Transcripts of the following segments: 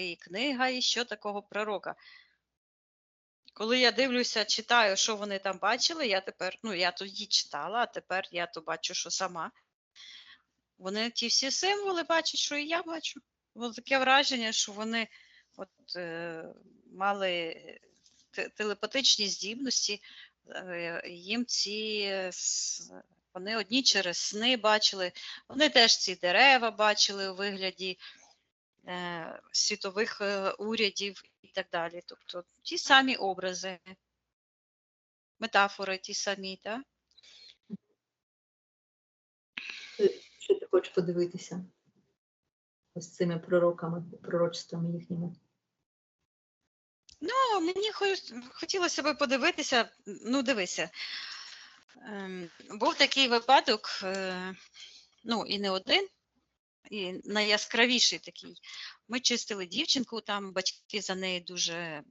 Захарії книга і що такого пророка. Коли я дивлюся, читаю, що вони там бачили, я тепер, ну я тоді читала, а тепер я то бачу, що сама. Вони ті всі символи бачать, що і я бачу. Було таке враження, що вони от, е, мали телепатичні здібності, е, їм ці с- вони одні через сни бачили, вони теж ці дерева бачили у вигляді е, світових е, урядів і так далі. Тобто ті самі образи, метафори ті самі, так? Що ти хочеш подивитися? Ось цими пророками, пророчествами їхніми. Ну, мені хотілося би подивитися. Ну, дивися. Ем, був такий випадок, е, ну, і не один, найяскравіший такий. Ми чистили дівчинку, там батьки за неї дуже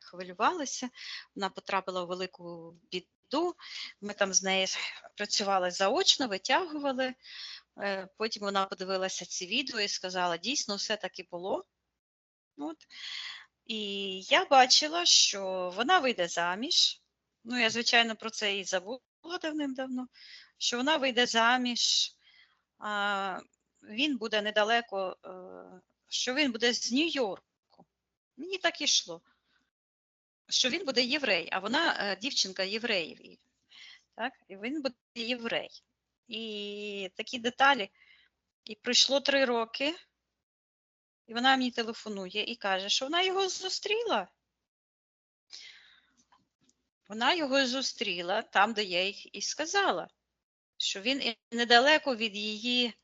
хвилювалися. Вона потрапила у велику біду. Ми там з нею працювали заочно, витягували. Е, Потім вона подивилася ці відео і сказала: дійсно, все так і було. От. І я бачила, що вона вийде заміж. Ну, я, звичайно, про це і забула давним-давно, що вона вийде заміж, а він буде недалеко, е, що він буде з Нью-Йорку. Мені так і йшло. Що він буде єврей, а вона е, дівчинка євреїв. І він буде єврей. І такі деталі. І пройшло три роки, і вона мені телефонує і каже, що вона його зустріла. Вона його зустріла там, де я їх і сказала, що він недалеко від її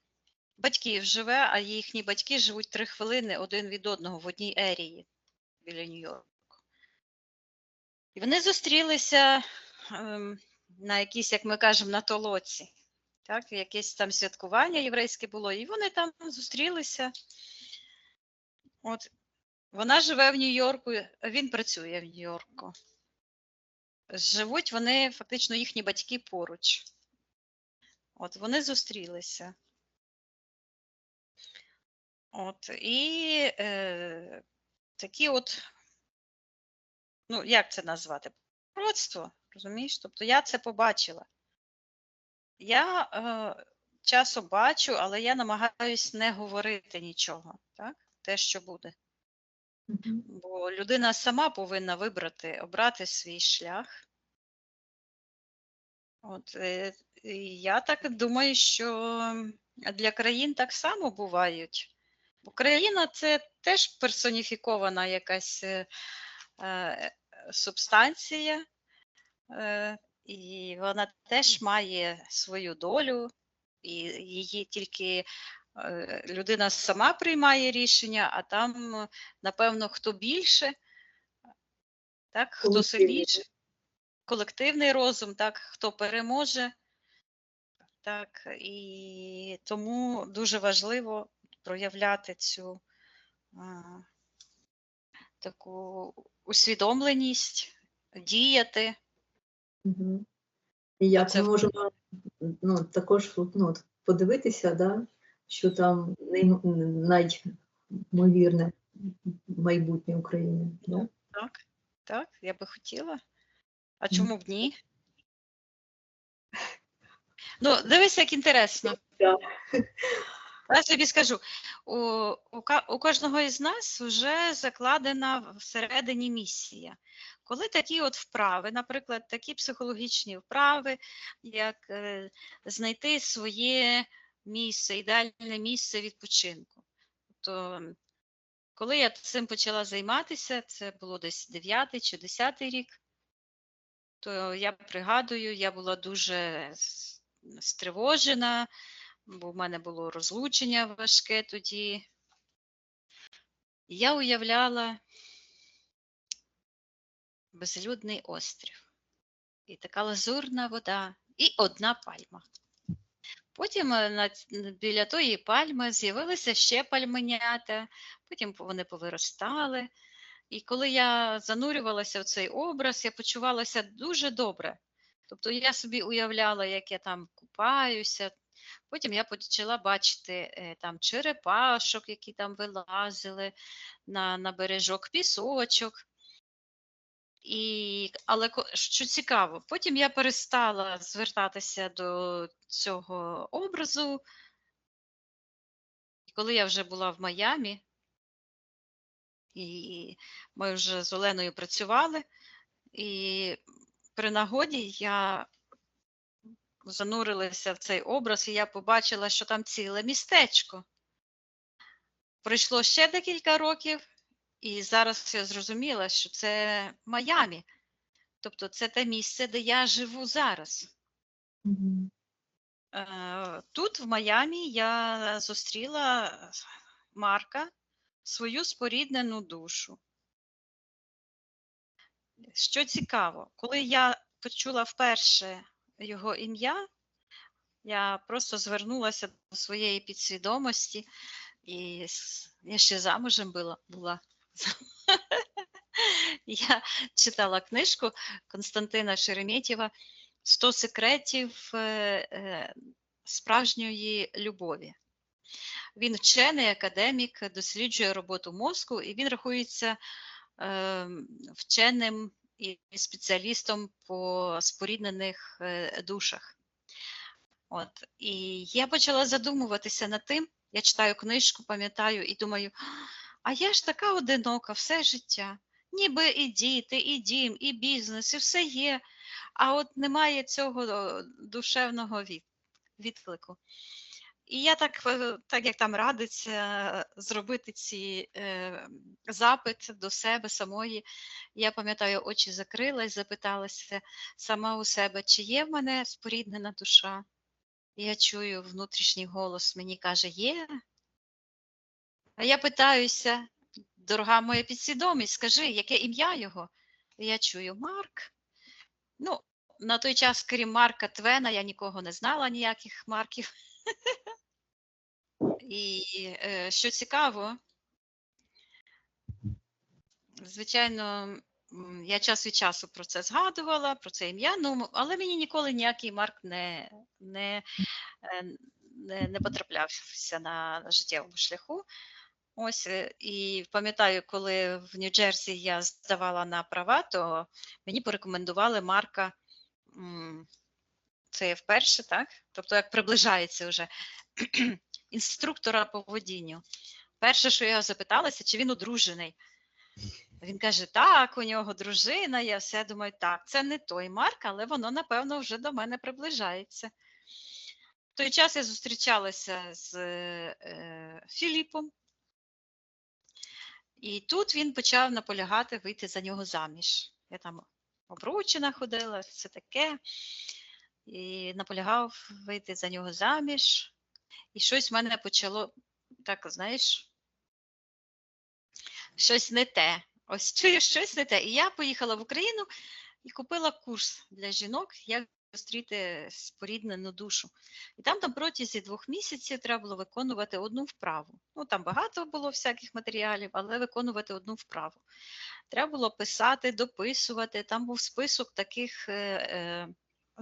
батьків живе, а їхні батьки живуть три хвилини один від одного в одній ерії біля Нью-Йорку. І вони зустрілися ем, на якійсь, як ми кажемо, на толоці. Так, якесь там святкування єврейське було, і вони там зустрілися. От вона живе в Нью-Йорку, він працює в Нью-Йорку. Живуть вони, фактично, їхні батьки поруч. От вони зустрілися. От, і е, такі от, ну, як це назвати? Пророцтво, розумієш? Тобто я це побачила. Я е, часом бачу, але я намагаюсь не говорити нічого, так? Те, що буде. Бо людина сама повинна вибрати, обрати свій шлях. От, е, і я так думаю, що для країн так само бувають. Бо країна це теж персоніфікована якась е, е, субстанція, е, і вона теж має свою долю, і її тільки е, людина сама приймає рішення, а там, напевно, хто більше, так, хто сильніше, колективний розум, так, хто переможе. Так, і тому дуже важливо проявляти цю а, таку усвідомленість, діяти. Мгм. І як Це ми можемо ну, також ну, подивитися, да, що там най- наймовірне майбутнє України. Да? Так, так, я би хотіла. А чому б ні? Ну, дивись, як інтересно. Я тобі скажу, у, у, у кожного із нас вже закладена всередині місія. Коли такі от вправи, наприклад, такі психологічні вправи, як е, знайти своє місце, ідеальне місце відпочинку. То коли я цим почала займатися, це було десь 9 чи 10 рік, то я пригадую, я була дуже стривожена, бо в мене було розлучення важке тоді. Я уявляла безлюдний острів, і така лазурна вода, і одна пальма. Потім е, біля тої пальми з'явилися ще пальменята, потім вони повиростали. І коли я занурювалася в цей образ, я почувалася дуже добре. Тобто я собі уявляла, як я там купаюся, Потім я почала бачити е, там черепашок, які там вилазили на, на бережок, пісочок. І, але що цікаво, потім я перестала звертатися до цього образу. Коли я вже була в Майамі, і ми вже з Оленою працювали, і при нагоді я занурилася в цей образ, і я побачила, що там ціле містечко. Пройшло ще декілька років, і зараз я зрозуміла, що це Майамі. Тобто це те місце, де я живу зараз. Е, Тут, в Майамі, я зустріла Марка, свою споріднену душу. Що цікаво, коли я почула вперше його ім'я, я просто звернулася до своєї підсвідомості, і я ще замужем була. була. Я читала книжку Константина Шереметєва «100 секретів е, е, справжньої любові. Він вчений академік, досліджує роботу мозку, і він рахується е, вченим і спеціалістом по споріднених е, душах. От. І я почала задумуватися над тим, я читаю книжку, пам'ятаю, і думаю, а я ж така одинока все життя. Ніби і діти, і дім, і бізнес, і все є. А от немає цього душевного відклику. І я так, е, так як там радиться зробити ці е, запит до себе самої, я пам'ятаю, очі закрила і запиталася сама у себе, чи є в мене споріднена душа. Я чую внутрішній голос, мені каже, є. А я питаюся, дорога моя підсвідомість, скажи, яке ім'я його? Я чую Марк. Ну, на той час, крім Марка Твена, я нікого не знала, ніяких марків. І е, що цікаво, звичайно, я час від часу про це згадувала, про це ім'я, ну, але мені ніколи ніякий Марк не, не, е, не, не потраплявся на життєвому шляху. Ось, е, і пам'ятаю, коли в Нью-Джерсі я здавала на права, то мені порекомендували Марка. Це я вперше, так? Тобто, як приближається вже інструктора по водінню. Перше, що я запиталася, чи він одружений. Він каже: так, у нього дружина. Я все думаю, так, це не той Марк, але воно, напевно, вже до мене приближається. В той час я зустрічалася з е, Філіпом, і тут він почав наполягати вийти за нього заміж. Я там обручена ходила, все таке. І наполягав вийти за нього заміж. І щось в мене почало, так, знаєш, щось не те. Ось чую, щось не те. І я поїхала в Україну і купила курс для жінок, як зустріти споріднену душу. І там на протязі двох місяців треба було виконувати одну вправу. Ну, там багато було всяких матеріалів, але виконувати одну вправу. Треба було писати, дописувати. Там був список таких е, е,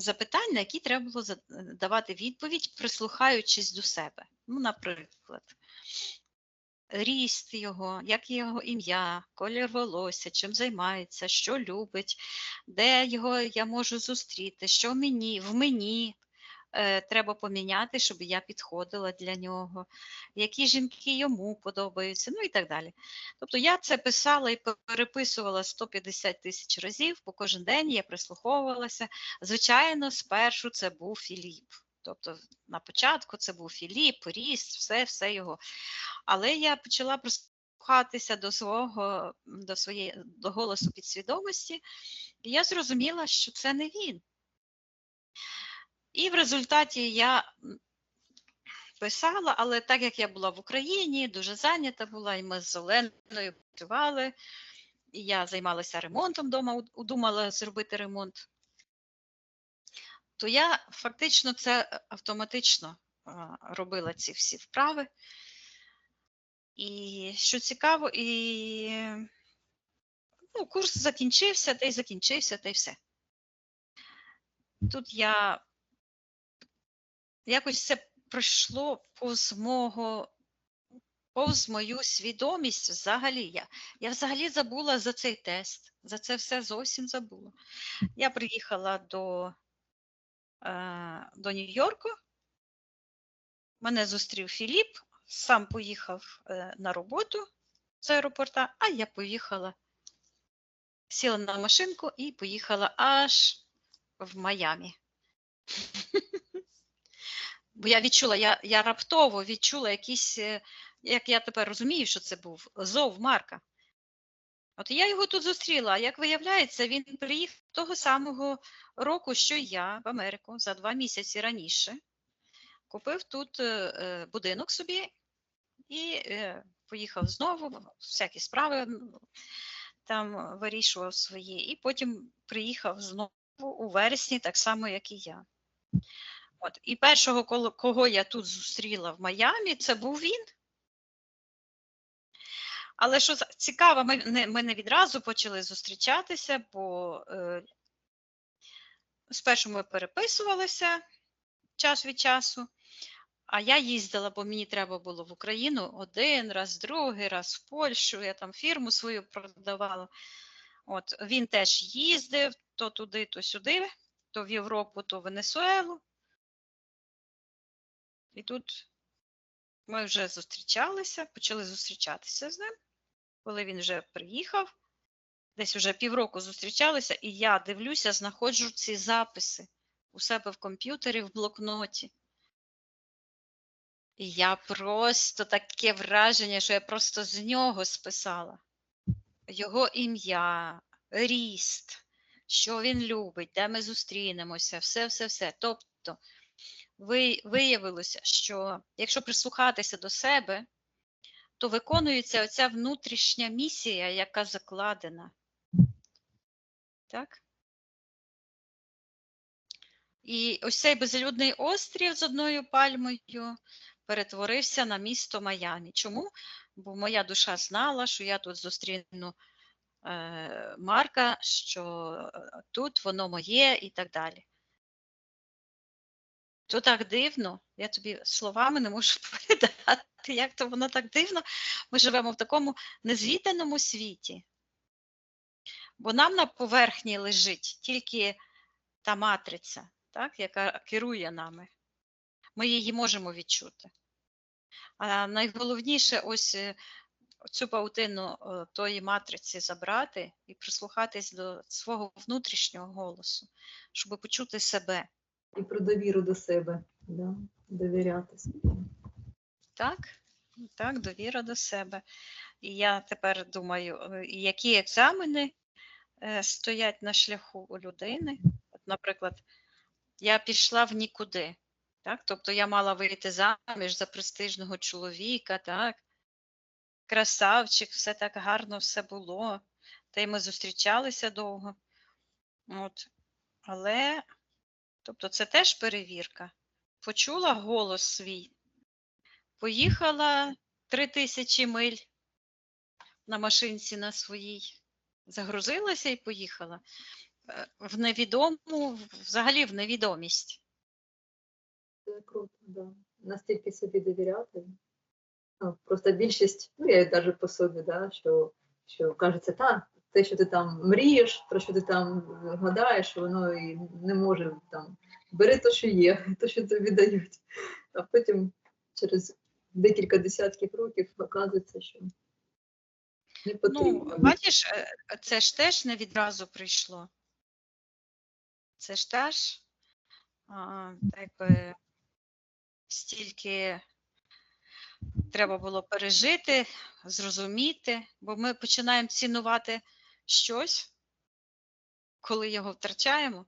запитань, на які треба було за- давати відповідь, прислухаючись до себе. Ну, наприклад, ріст його, як його ім'я, колір волосся, чим займається, що любить, де його я можу зустріти, що мені, в мені е, треба поміняти, щоб я підходила для нього, які жінки йому подобаються, ну і так далі. Тобто я це писала і переписувала 150 тисяч разів, бо кожен день я прислуховувалася. Звичайно, спершу це був Філіп. Тобто на початку це був Філіп, ріст, все, все його. Але я почала прислухатися до свого, до своєї до голосу підсвідомості, і я зрозуміла, що це не він. І в результаті я писала, але так як я була в Україні, дуже зайнята була, і ми з Оленою працювали, і я займалася ремонтом вдома, удумала зробити ремонт, то я фактично це автоматично робила ці всі вправи. І що цікаво, і ну, курс закінчився, та й закінчився, та й все. Тут я якось це пройшло повз мого, повз мою свідомість взагалі. Я, я взагалі забула за цей тест, за це все зовсім забула. Я приїхала до, е, до Нью-Йорку. Мене зустрів Філіп, сам поїхав е, на роботу з аеропорта, а я поїхала, сіла на машинку і поїхала аж в Майамі. Бо я відчула, я, я раптово відчула якийсь, е, як я тепер розумію, що це був зов Марка. От я його тут зустріла, як виявляється, він приїхав того самого року, що й я в Америку за два місяці раніше. Купив тут е, е, будинок собі і поїхав знову, всякі справи там вирішував свої, і потім приїхав знову у вересні, так само, як і я. От. І першого, кого я тут зустріла в Майамі, це був він. Але що цікаво, ми не, ми не відразу почали зустрічатися, бо е, спершу ми переписувалися час від часу, а я їздила, бо мені треба було в Україну один раз, другий раз в Польщу, я там фірму свою продавала. От, він теж їздив то туди, то сюди, то в Європу, то в Венесуелу. І тут ми вже зустрічалися, почали зустрічатися з ним, коли він вже приїхав. Десь вже півроку зустрічалися, і я дивлюся, знаходжу ці записи у себе в комп'ютері в блокноті. І я просто таке враження, що я просто з нього списала. Його ім'я, ріст, що він любить, де ми зустрінемося, все, все, все. Тобто виявилося, що якщо прислухатися до себе, то виконується оця внутрішня місія, яка закладена. Так? І ось цей безлюдний острів з одною пальмою перетворився на місто Майамі. Чому? Бо моя душа знала, що я тут зустріну е, Марка, що е, тут воно моє і так далі. То так дивно, я тобі словами не можу передати, як то воно так дивно. Ми живемо в такому незвіданому світі. Бо нам на поверхні лежить тільки та матриця, так, яка керує нами. Ми її можемо відчути. А найголовніше ось е, цю паутину е, тої матриці забрати і прислухатись до свого внутрішнього голосу, щоб почути себе. І про довіру до себе, да? довіряти собі. Так, так, довіра до себе. І я тепер думаю, е, які екзамени е, стоять на шляху у людини. От, наприклад, я пішла в нікуди. Так? Тобто я мала вийти заміж за престижного чоловіка, так? красавчик, все так гарно все було. Та й ми зустрічалися довго. От. Але, тобто, це теж перевірка. Почула голос свій, поїхала три тисячі миль на машинці на своїй, загрузилася і поїхала. Е, В невідому, взагалі в невідомість. Це круто, да. Настільки собі довіряти. Ну, просто більшість, ну я навіть по собі, да, що, що кажеться, та, те, що ти там мрієш, про що ти там гадаєш, воно і не може там. Бери те, що є, те, що тобі дають. А потім через декілька десятків років оказується, що не Ну, потрібно. бачиш, е, це ж теж не відразу прийшло. Це ж теж а, якби стільки треба було пережити, зрозуміти, бо ми починаємо цінувати щось, коли його втрачаємо.